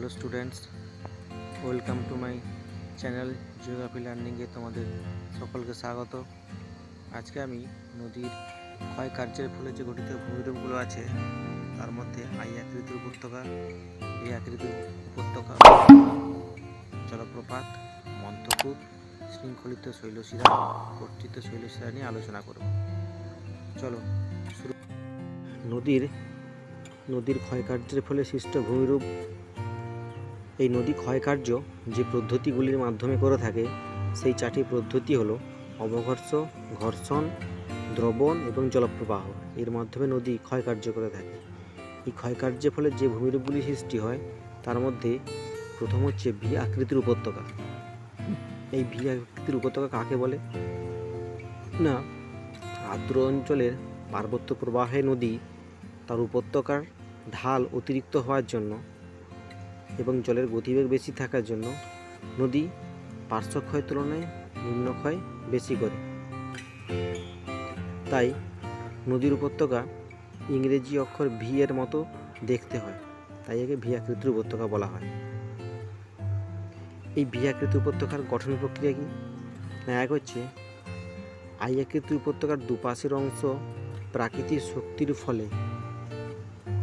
Hello students, welcome to my channel geography লার্নিংয়ে তোমাদের সকলকে স্বাগত। আজকে আমি নদীর ক্ষয় কার্যের ফলে যে গঠিত ভূমিরূপগুলো আছে, তার মধ্যে আই আকৃতির উপত্যকা, এই আকৃতির উপত্যকা জলপ্রপাত মন্থকূপ শৃঙ্খলিত শৈলশিরা কর্তৃত শৈলশিরা নিয়ে আলোচনা করব। চলো শুরু নদীর নদীর ক্ষয়কার্যের ফলে সৃষ্ট ভূমিরূপ এই নদী ক্ষয়কার্য যে পদ্ধতিগুলির মাধ্যমে করে থাকে, সেই চারটি পদ্ধতি হলো অবঘর্ষ, ঘর্ষণ, দ্রবণ এবং জলপ্রবাহ। এর মাধ্যমে নদী ক্ষয়কার্য করে থাকে। এই ক্ষয়কার্যের ফলে যে ভূমিরূপগুলি সৃষ্টি হয়, তার মধ্যে প্রথম হচ্ছে ভি আকৃতির উপত্যকা। এই ভি আকৃতির উপত্যকা কাকে বলে? না, আর্দ্র অঞ্চলের পার্বত্য প্রবাহে নদী তার উপত্যকার ঢাল অতিরিক্ত হওয়ার জন্য এবং জলের গতিবেগ বেশি থাকার জন্য নদী পার্শ্বক্ষয়ের তুলনায় নিম্নক্ষয় বেশি করে। তাই নদীর উপত্যকা ইংরেজি অক্ষর ভি এর মতো দেখতে হয়, তাই একে ভি আকৃতির উপত্যকা বলা হয়। এই ভি আকৃতি উপত্যকার গঠন প্রক্রিয়া কি? না, এক হচ্ছে আই আকৃতি উপত্যকার দুপাশের অংশ প্রাকৃতিক শক্তির ফলে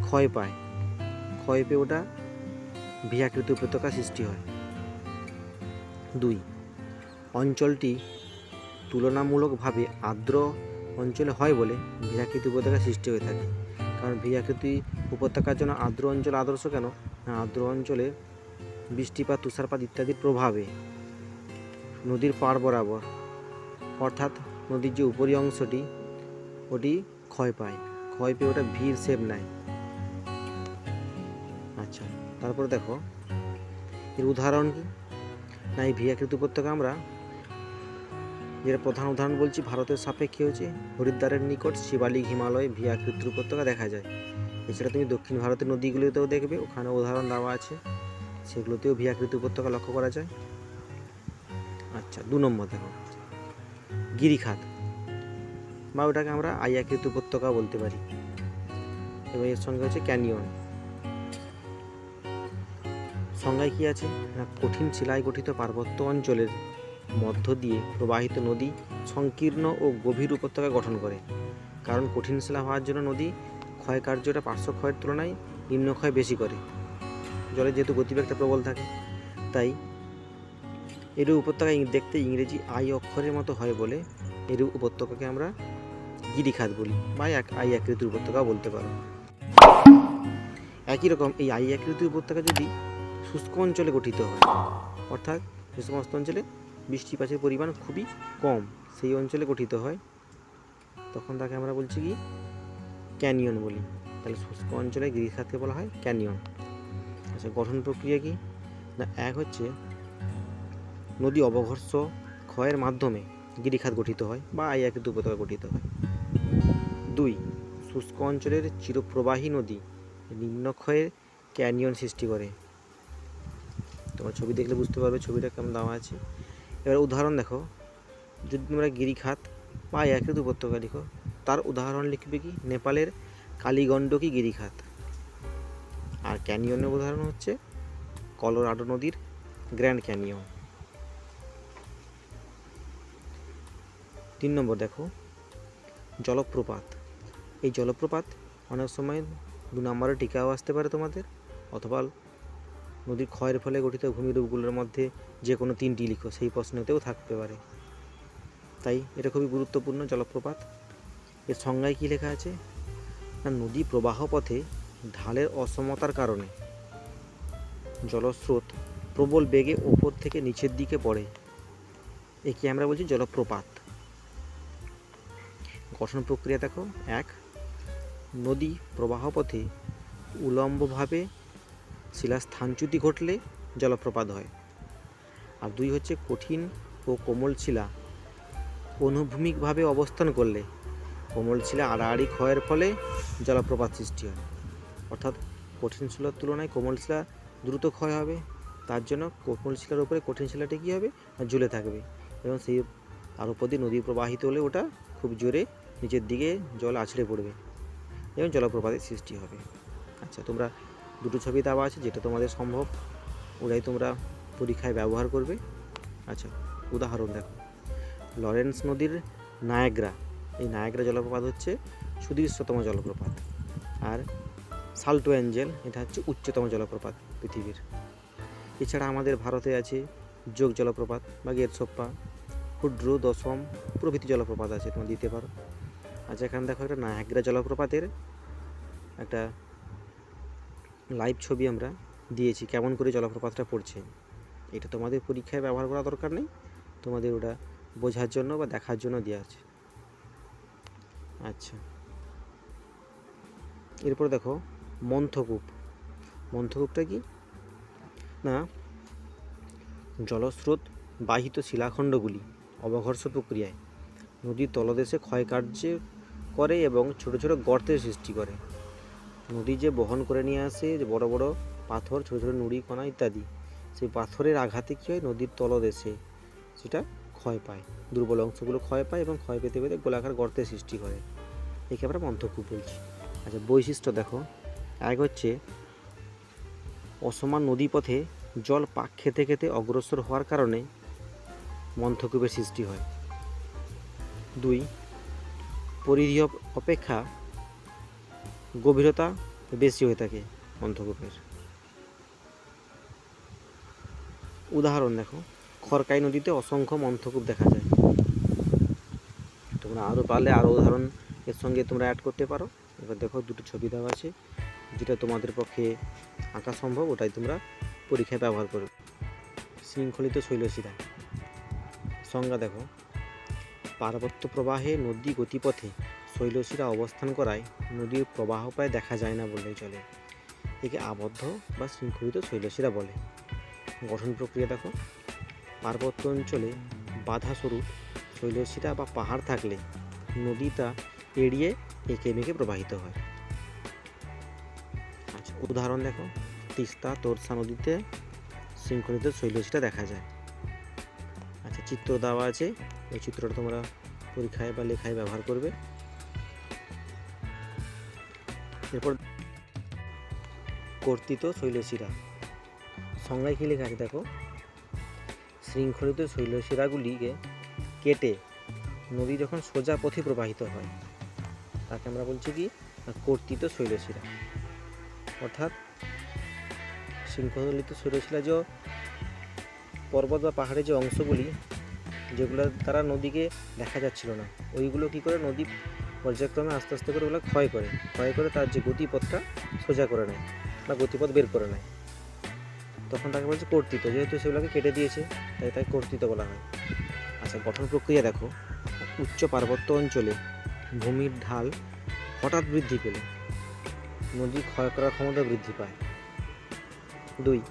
ক্ষয় পায়। ক্ষয় পেয়ে ওটা ভিয়াকৃত উপত্যকা সৃষ্টি হয়। দুই, অঞ্চলটি তুলনামূলকভাবে আর্দ্র অঞ্চলে হয় বলে ভিয়াকৃতি উপত্যকা সৃষ্টি হয়ে থাকে। কারণ ভিয়াকৃতি উপত্যকার জন্য আর্দ্র অঞ্চল আদর্শ কেন? না, আর্দ্র অঞ্চলে বৃষ্টিপাত, তুষারপাত ইত্যাদির প্রভাবে নদীর পাড় বরাবর, অর্থাৎ নদীর যে উপরি অংশটি, ওটি ক্ষয় পায়। ক্ষয় পেয়ে ওটা ভিড় শেপ নেয়। তারপরে দেখো, এর উদাহরণ কি? না এই ভিয়াকৃত উপত্যকা আমরা? যেটা প্রধান উদাহরণ বলছি, ভারতের সাপেক্ষে হচ্ছে হরিদ্বারের নিকট শিবালিক হিমালয় ভিয়াকৃতির উপত্যকা দেখা যায়। এছাড়া তুমি দক্ষিণ ভারতের নদীগুলিতেও দেখবে, ওখানে উদাহরণ দেওয়া আছে। সেগুলোতেও ভিয়াকৃতি উপত্যকা লক্ষ্য করা যায়। আচ্ছা দু নম্বর দেখো। গিরিখাত, বা ওটাকে আমরা আইয়াকৃত উপত্যকা বলতে পারি। এবং এর সঙ্গে হচ্ছে ক্যানিয়ন। সংজ্ঞায় কি আছে? না, কঠিন শিলায় গঠিত পার্বত্য অঞ্চলের মধ্য দিয়ে প্রবাহিত নদী সংকীর্ণ ও গভীর উপত্যকা গঠন করে। কারণ কঠিন শিলা হওয়ার জন্য নদী ক্ষয় কার্যটা পার্শ্ব ক্ষয়ের তুলনায় নিম্নক্ষয় বেশি করে। জলের যেহেতু গতিবেগটা প্রবল থাকে, তাই এরূপ উপত্যকা দেখতে ইংরেজি আই অক্ষরের মতো হয় বলে এরূপ উপত্যকাকে আমরা গিরিখাত বলি বা এক আই আকৃতির উপত্যকা বলতে পারো। একই রকম এই আই আকৃতির উপত্যকা যদি শুষ্ক অঞ্চলে গঠিত হয়। অর্থাৎ যে সমস্ত অঞ্চলে বৃষ্টিপাতের পরিমাণ খুবই কম, সেই অঞ্চলে গঠিত হয়। তখন তাকে আমরা বলছি কি? ক্যানিয়ন বলি। তাহলে শুষ্ক অঞ্চলে গিরিখাতকে বলা হয় ক্যানিয়ন। আচ্ছা গঠন প্রক্রিয়া কি? না, এক হচ্ছে নদী অবঘর্ষ ক্ষয়ের মাধ্যমে গিরিখাত গঠিত হয় বা আই আকৃতি উপত্যকা গঠিত হয়। দুই, শুষ্ক অঞ্চলের চিরপ্রবাহী নদী নিম্নক্ষয়ের ক্যানিয়ন সৃষ্টি করে। তোমার ছবি দেখলে বুঝতে পারবে ছবিটা কেমন দেওয়া আছে। এবার উদাহরণ দেখো, যদি তোমরা গিরিখাত বা আকৃতি উপত্যকা লিখো, তার উদাহরণ লিখবে কি? নেপালের কালীগণ্ডকী গিরিখাত। আর ক্যানিয়নের উদাহরণ হচ্ছে কলোরাডো নদীর গ্র্যান্ড ক্যানিয়ন। তিন নম্বর দেখো, জলপ্রপাত। এই জলপ্রপাত অনেক সময় দু নম্বরে টিকাও আসতে পারে তোমাদের, অথবা নদীর ক্ষয়ের ফলে গঠিত ভূমিরূপগুলোর মধ্যে যে কোনো তিনটি লিখো, সেই প্রশ্নতেও থাকতে পারে। তাই এটা খুবই গুরুত্বপূর্ণ জলপ্রপাত। এর সংজ্ঞায় কী লেখা আছে? না, নদী প্রবাহ পথে ঢালের অসমতার কারণে জলস্রোত প্রবল বেগে ওপর থেকে নিচের দিকে পড়ে। একে আমরা বলছি জলপ্রপাত। গঠন প্রক্রিয়া দেখো। এক, নদী প্রবাহপথে উলম্বভাবে শিলা স্থানচ্যুতি ঘটলে জলপ্রপাত হয়। আর দুই হচ্ছে কঠিন ও কোমল শিলা। অনুভূমিকভাবে অবস্থান করলে কোমল শিলা আড়াআড়ি ক্ষয়ের ফলে জলপ্রপাত সৃষ্টি হয়। অর্থাৎ কঠিন শিলার তুলনায় কোমল শিলা দ্রুত ক্ষয় হবে। তার জন্য কোমল শিলার উপরে কঠিন শিলাটি কী হবে? ঝুলে থাকবে। এবং সেই তার উপর দিয়ে নদী প্রবাহিত হলে ওটা খুব জোরে নিচের দিকে জল আছড়ে পড়বে এবং জলপ্রপাতের সৃষ্টি হবে। আচ্ছা তোমরা দুটো ছবি দেওয়া আছে, যেটা তোমাদের সম্ভব। ওটাই তোমরা পরীক্ষায় ব্যবহার করবে। আচ্ছা উদাহরণ দেখো। লরেন্স নদীর নায়াগ্রা। এই নায়াগ্রা জলপ্রপাত হচ্ছে সুদৃশ্যতম জলপ্রপাত। আর সাল্টো অ্যাঞ্জেল এটা হচ্ছে উচ্চতম জলপ্রপাত পৃথিবীর। এছাড়া আমাদের ভারতে আছে যোগ জলপ্রপাত বা গেরসোপ্পা। ক্ষুদ্র, দশম প্রভৃতি জলপ্রপাত আছে, তোমরা দিতে পারো। আচ্ছা এখানে দেখো একটা নায়াগ্রা জলপ্রপাতের একটা লাইভ ছবি আমরা দিয়েছি, কেমন করে জলপ্রপাতটা পড়ছে। এটা তোমাদের পরীক্ষায় ব্যবহার করা দরকার নেই, তোমাদের ওটা বোঝার জন্য বা দেখার জন্য দেওয়া আছে। আচ্ছা। এরপর দেখো, মন্থকূপ। মন্থকূপটা কি? না, জলস্রোত বাহিত শিলাখণ্ডগুলি অবঘর্ষ প্রক্রিয়ায় নদীর তলদেশে ক্ষয়কার্য করে এবং ছোট ছোট গর্তের সৃষ্টি করে। নদী যে বহন করে নিয়ে আসে, যে বড় বড় পাথর, ছোট ছোট নুড়ি, কণা ইত্যাদি, সেই পাথরের আঘাতে কী হয়? নদীর তলদেশে সেটা ক্ষয় পায়। দুর্বল অংশগুলো ক্ষয় পায় এবং ক্ষয় পেতে পেতে গোলাকার গর্তের সৃষ্টি করে। একে আমরা মন্থকূপ বলছি। আচ্ছা বৈশিষ্ট্য দেখো। এক হচ্ছে অসমান নদীপথে জল পাক খেতে খেতে অগ্রসর হওয়ার কারণে মন্থকূপের সৃষ্টি হয়। দুই, পরিধি অপেক্ষা গভীরতা বেশি হয়ে থাকে মন্থকূপের উদাহরণ দেখো খড়কাই নদীতে অসংখ্য মন্থকূপ দেখা যায়। তোমরা আরও পারলে আরও উদাহরণ এর সঙ্গে তোমরা অ্যাড করতে পারো। এবার দেখো দুটো ছবি দেওয়া আছে, যেটা তোমাদের পক্ষে আঁকা সম্ভব, ওটাই তোমরা পরীক্ষায় ব্যবহার করবে। শৃঙ্খলিত শৈলশিরা। সংজ্ঞা দেখো, পার্বত্য প্রবাহে নদী গতিপথে শৈলশিরা অবস্থান করায় নদীর প্রবাহ প্রায় দেখা যায় না বললেই চলে। একে আবদ্ধ বা শৃঙ্খলিত শৈলশিরা বলে। গঠন প্রক্রিয়া দেখো। পার্বত্য অঞ্চলে বাধাস্বরূপ শৈলশিরা বা পাহাড় থাকলে নদী তা এড়িয়ে এঁকে মেঁকে প্রবাহিত হয়। আচ্ছা উদাহরণ দেখো। তিস্তা তোরসা নদীতে শৃঙ্খলিত শৈলশিরা দেখা যায়। আচ্ছা চিত্র দেওয়া আছে। ওই চিত্রটা তোমরা পরীক্ষায় বা লেখায় ব্যবহার করবে। এরপর কর্তৃত শৈলশিরা। সংজ্ঞায় কী লেখা আছে দেখো? শৃঙ্খলিত শৈলশিরাগুলিকে কেটে নদী যখন সোজা পথে প্রবাহিত হয়, তাকে আমরা বলছি কি? কর্তৃত শৈলশিরা। অর্থাৎ শৃঙ্খলিত শৈলশিরা যে পর্বত বা পাহাড়ের যে অংশগুলি যেগুলো দ্বারা নদীকে দেখা যাচ্ছিল না, ওইগুলো কী করে নদী পর্যায়ক্রমে আস্তে আস্তে করে ওগুলো ক্ষয় করে। ক্ষয় করে তার যে গতিপথটা সোজা করে নেয় বা গতিপথ বের করে নেয়। তখন তাকে বলছে কর্তৃত, যেহেতু সেগুলোকে কেটে দিয়েছে, তাই তাকে কর্তৃত বলা হয়। আচ্ছা গঠন প্রক্রিয়া দেখো। উচ্চ পার্বত্য অঞ্চলে ভূমির ঢাল হঠাৎ বৃদ্ধি পেলে। নদী ক্ষয় করার ক্ষমতা বৃদ্ধি পায়। দুই,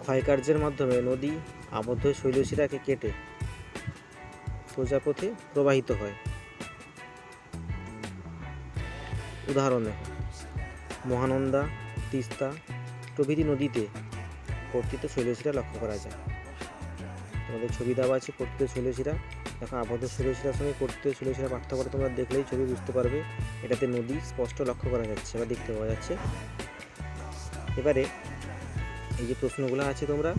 ক্ষয়কার্যের মাধ্যমে নদী আবদ্ধ শৈলশিরাকে কেটে সোজা পথে প্রবাহিত হয়। উদাহরণ দেখো। মহানন্দা, তিস্তা প্রভৃতি নদীতে কর্তৃত শৈলশিরা লক্ষ্য করা যায়। তোমাদের ছবি দেওয়া আছে কর্তৃত শৈলশিরা। দেখো, আবদ্ধ শৈলশিরার সঙ্গে কর্তৃত শৈলশিরা পার্থক্যটা তোমরা দেখলেই ছবি বুঝতে পারবে। এটাতে নদী স্পষ্ট লক্ষ্য করা যাচ্ছে বা দেখতে পাওয়া যাচ্ছে। এবারে এই যে প্রশ্নগুলো আছে তোমরা,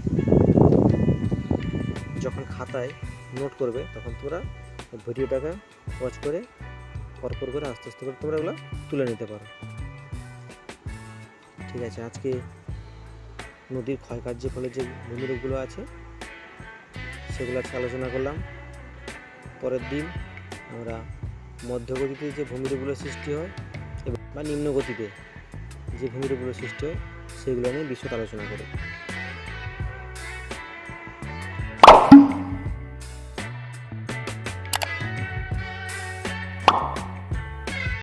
যখন খাতায় নোট করবে, তখন তোমরা ভিডিওটাকে ওয়াচ করে পরপর করে আস্তে আস্তে করে তোমরা এগুলো তুলে নিতে পারো। ঠিক আছে, আজকে নদীর ক্ষয়কার্যের ফলে যে ভূমিরূপগুলো আছে, সেগুলো আজকে আলোচনা করলাম। পরের দিন আমরা মধ্যগতিতে যে ভূমিরূপগুলো সৃষ্টি হয় এবং বা নিম্ন গতিতে যে ভূমিরূপগুলো সৃষ্টি হয়, সেগুলো নিয়ে বিশদ আলোচনা করব।